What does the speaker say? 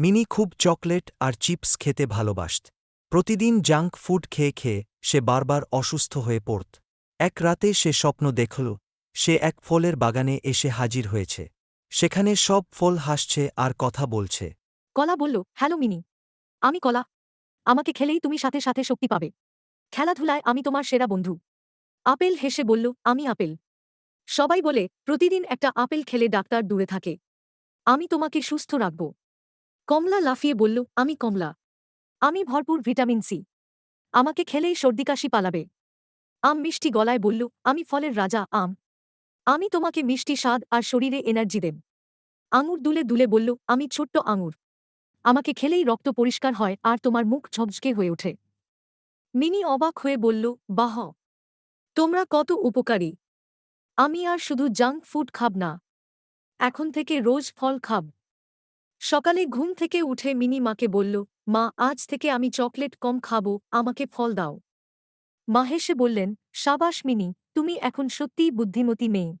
Mini খুব chocolate আর chips খেতে ভালোবাসত। প্রতিদিন জাঙ্ক ফুড খেয়ে খেয়ে সে বারবার অসুস্থ হয়ে পড়ত। এক রাতে সে স্বপ্ন দেখল, সে এক ফলের বাগানে এসে হাজির হয়েছে। সেখানে সব ফল হাসছে আর কথা বলছে। কলা বলল, হ্যালো মিনি, আমি কলা। আমাকে খেলেই তুমি সাথে সাথে শক্তি পাবে। খেলাধুলায় আমি তোমার সেরা বন্ধু। আপেল হেসে বলল, আমি আপেল। সবাই বলে, প্রতিদিন একটা আপেল খেলে ডাক্তার দূরে থাকে। আমি তোমাকে সুস্থ রাখব। কমলা লাফিয়ে বলল, আমি কমলা। আমি ভরপুর ভিটামিন সি। আমাকে খেলেই সর্দিকাশি পালাবে। আম মিষ্টি গলায় বলল, আমি ফলের রাজা, আম। আমি তোমাকে মিষ্টি স্বাদ আর শরীরে এনার্জি দেব। আঙুর দুলে দুলে বলল, আমি ছোট্ট আঙুর। আমাকে খেলেই রক্ত পরিষ্কার হয় আর তোমার মুখ ঝকঝকে হয়ে ওঠে। মিনি অবাক হয়ে বলল, বাহ! তোমরা কত উপকারী। আমি আর শুধু জাঙ্ক ফুড খাব না। এখন থেকে রোজ ফল খাব। সকালে ঘুম থেকে উঠে মিনি মাকে বলল, মা, আজ থেকে আমি চকলেট কম খাব, আমাকে ফল দাও। মা হেসে বললেন, সাবাস মিনি, তুমি এখন সত্যিই বুদ্ধিমতী মেয়ে।